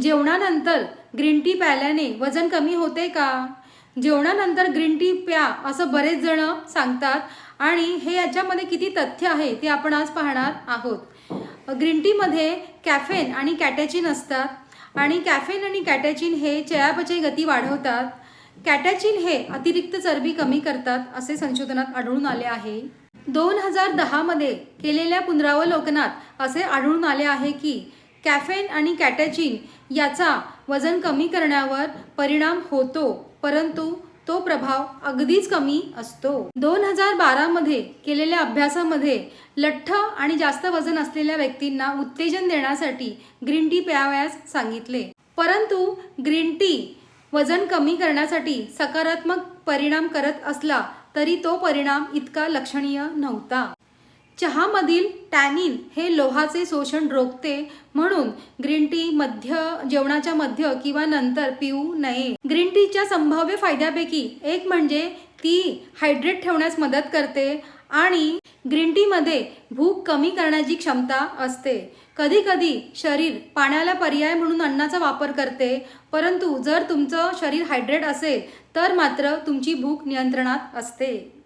जेवणानंतर green tea प्यायल्याने वजन कमी होते का? जेवणानंतर ग्रीन टी प्या असं बरेच जण सांगतात. आणि हे याच्यामध्ये किती तथ्य आहे ते आपण आज पाहणार आहोत. ग्रीन टीमध्ये कॅफेन आणि कॅटॅचिन असतात. आणि कॅफेन आणि कॅटॅचिन हे चयापचय गती वाढवतात. कॅटॅचिन हे अतिरिक्त चरबी कमी करतात असे संशोधनात आढळून आले आहे. दोन हजार दहामध्ये केलेल्या पुनरावलोकनात असे आढळून आले आहे की कॅफेन आणि कॅटॅचिन याचा वजन कमी करण्यावर परिणाम होतो परंतु तो प्रभाव अगदीच कमी असतो. दोन हजार बारामध्ये केलेल्या अभ्यासामध्ये लठ्ठ आणि जास्त वजन असलेल्या व्यक्तींना उत्तेजन देण्यासाठी ग्रीन टी प्यावयास सांगितले. परंतु ग्रीन टी वजन कमी करण्यासाठी सकारात्मक परिणाम करत असला तरी तो परिणाम इतका लक्षणीय नव्हता. चहामधील टॅनिन हे लोहाचे शोषण रोखते म्हणून ग्रीन टी मध्य जेवणाच्या मध्य किंवा नंतर पिऊ नये. ग्रीन टीच्या संभाव्य फायद्यापैकी एक म्हणजे ती हायड्रेट ठेवण्यास मदत करते आणि ग्रीन टीमध्ये भूक कमी करण्याची क्षमता असते. कधी कधी शरीर पाण्याला पर्याय म्हणून अन्नाचा वापर करते परंतु जर तुमचं शरीर हायड्रेट असेल तर मात्र तुमची भूक नियंत्रणात असते.